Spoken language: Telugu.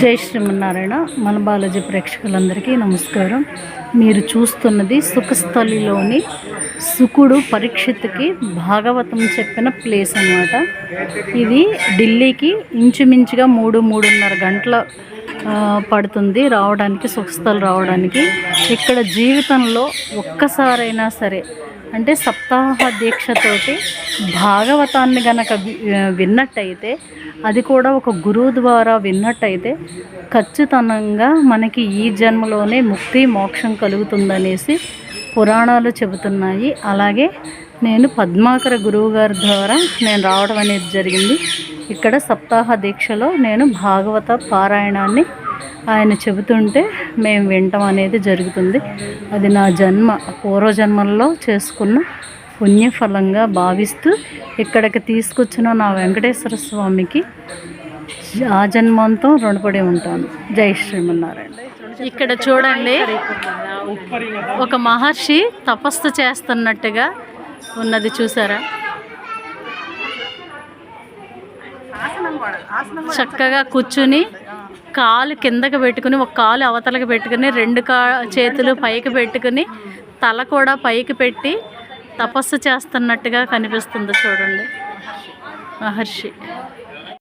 జై శ్రీమన్నారాయణ. మన బాలాజీ ప్రేక్షకులందరికీ నమస్కారం. మీరు చూస్తున్నది సుఖస్థలిలోని సుకుడు పరీక్షిత్కి భాగవతం చెప్పిన ప్లేస్ అన్నమాట. ఇది ఢిల్లీకి ఇంచుమించుగా మూడు మూడున్నర గంటల పడుతుంది రావడానికి సుఖస్థల్ రావడానికి. ఇక్కడ జీవితంలో ఒక్కసారైనా సరే అంటే సప్తాహ దీక్షతోటి భాగవతాన్ని గనక విన్నట్టయితే అది కూడా ఒక గురువు ద్వారా విన్నట్టయితే ఖచ్చితంగా మనకి ఈ జన్మలోనే ముక్తి మోక్షం కలుగుతుందనేసి పురాణాలు చెబుతున్నాయి. అలాగే నేను పద్మాకర గురువు గారి ద్వారా నేను రావడం అనేది జరిగింది. ఇక్కడ సప్తాహ దీక్షలో నేను భాగవత పారాయణాన్ని ఆయన చెబుతుంటే మేము వినటం అనేది జరుగుతుంది. అది నా జన్మ పూర్వజన్మల్లో చేసుకున్న పుణ్యఫలంగా భావిస్తూ ఇక్కడికి తీసుకొచ్చిన నా వెంకటేశ్వర స్వామికి ఆ జన్మంతో రుణపడి ఉంటాను. జై శ్రీమన్నారాయణ. ఇక్కడ చూడండి. ఒక మహర్షి తపస్సు చేస్తున్నట్టుగా ఉన్నది చూసారా? చక్కగా కూర్చుని కాలు కిందకి పెట్టుకుని ఒక కాలు అవతలకి పెట్టుకుని రెండు కా చేతులు పైకి పెట్టుకుని తల కూడా పైకి పెట్టి తపస్సు చేస్తున్నట్టుగా కనిపిస్తుంది చూడండి. మహర్షి.